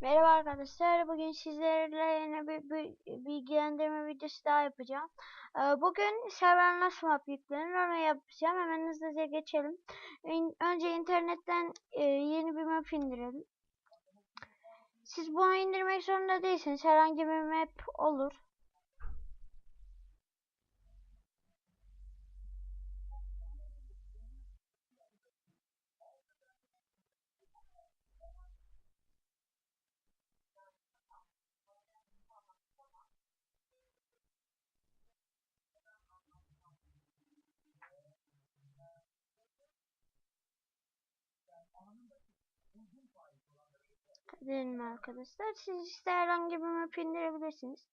Merhaba arkadaşlar. Bugün sizlerle yine bir, bir bilgilendirme videosu daha yapacağım. Ee, Bugün server nasıl map yüklenir onu yapacağım. Hemen hızlıca geçelim. Önce internetten e, yeni bir map indirelim. Siz bunu indirmek zorunda değilsiniz. Herhangi bir map olur. Gidelim arkadaşlar. Siz işte herhangi bir map indirebilirsiniz.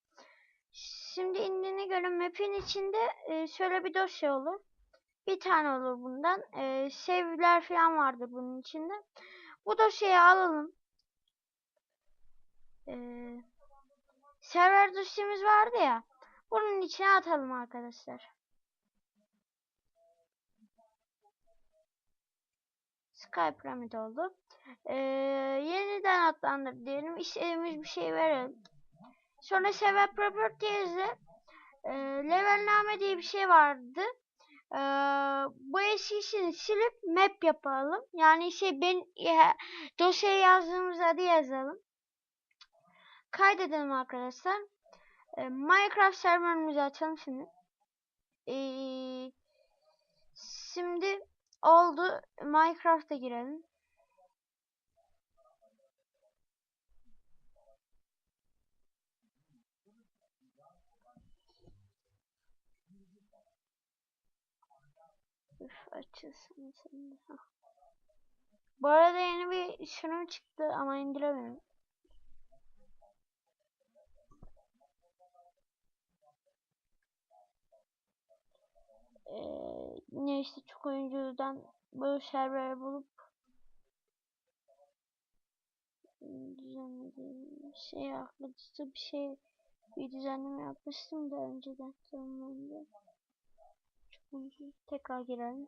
Şimdi indiğine göre map'in içinde e, şöyle bir dosya olur. Bir tane olur bundan. E, save'ler falan vardır bunun içinde. Bu dosyayı alalım. E, server dosyamız vardı ya. Bunun içine atalım arkadaşlar. Sky Pyramid oldu. Ee, yeniden adlandır diyelim. İstediğimiz bir şey verelim. Sonra Server Properties'de e, levelname diye bir şey vardı. Ee, bu eskisini silip map yapalım. Yani şey ben ya, dosyaya yazdığımız adı yazalım. Kaydedelim arkadaşlar. Ee, Minecraft serverimizi açalım şimdi. Ee, oldu. Minecraft'a girelim. Üf açılsın. Bu arada yeni bir sürüm çıktı ama indiremiyorum. Ne işte çok oyuncudan böyle server bulup şey yapmıştı bir şey bir düzenleme yapmıştım da önceden zamanında. Çok ucuz. Tekrar girelim.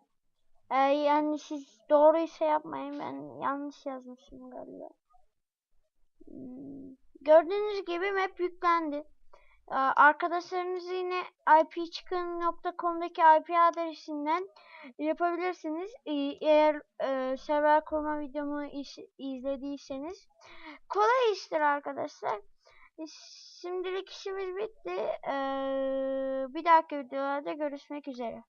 Ee, yani siz doğruysa yapmayın ben yanlış yazmışım galiba. Hmm, Gördüğünüz gibi map yüklendi. Arkadaşlarınız yine ipchicken.com'daki IP adresinden yapabilirsiniz. Eğer e, server kurma videomu iz- izlediyseniz. Kolay iştir arkadaşlar. Şimdilik işimiz bitti. Ee, bir dahaki videolarda görüşmek üzere.